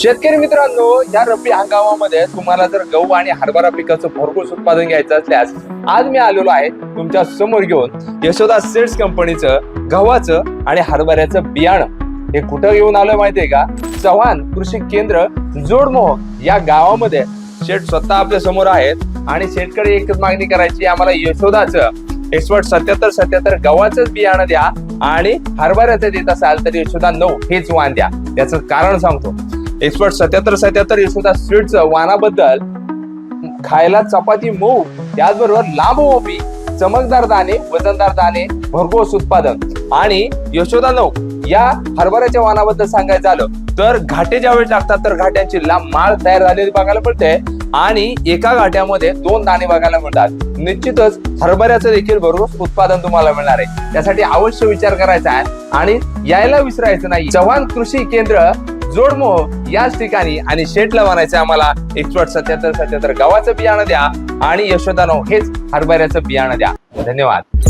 शेतकरी मित्रांनो या रब्बी हंगामामध्ये तुम्हाला जर गहू आणि हरभरा पिकाचं भरघोस उत्पादन घ्यायचं असल्यास आज मी आलेलो आहे तुमच्यासमोर घेऊन यशोदा सीड्स कंपनीचं गव्हाचं आणि हरभऱ्याचं बियाणं. हे कुठं घेऊन आलोय माहितीये का? चव्हाण कृषी केंद्र जोडमोह या गावामध्ये. शेठ स्वतः आपल्यासमोर आहेत आणि शेतकरी एकच मागणी करायची आम्हाला यशोदाचं एक्सपर्ट सत्याहत्तर सत्याहत्तर गव्हाचंच बियाणं द्या आणि हरभऱ्याचं देत असाल तर यशोदा नऊ हेच वाण द्या. याचं कारण सांगतो. एक्सपर्ट सत्याहत्तर सत्याहत्तर यशोदा स्वीटचं वाणाबद्दल खायला चपाती मऊ त्याचबरोबर लांब ओपी चमकदार दाणे वजनदार दाणे भरघोस उत्पादन. आणि यशोदा नऊ या हरभऱ्याच्या वाणाबद्दल सांगायचं झालं तर घाटे ज्यावेळी लागतात तर घाट्यांची लांब माळ तयार झालेली बघायला मिळते. आणि एका घाट्यामध्ये दोन दाणे बघायला मिळतात. निश्चितच हरभऱ्याचं देखील भरघोस उत्पादन तुम्हाला मिळणार आहे. त्यासाठी अवश्य विचार करायचा आहे. आणि यायला विसरायचं नाही. चव्हाण कृषी केंद्र जोडमोह याच ठिकाणी आणि शेटला बनायचं आम्हाला एक्सपर्ट सत्याहत्तर सत्याहत्तर गव्हाचं बियाणं द्या आणि यशोदानो हेच हरभऱ्याचं बियाणं द्या. धन्यवाद.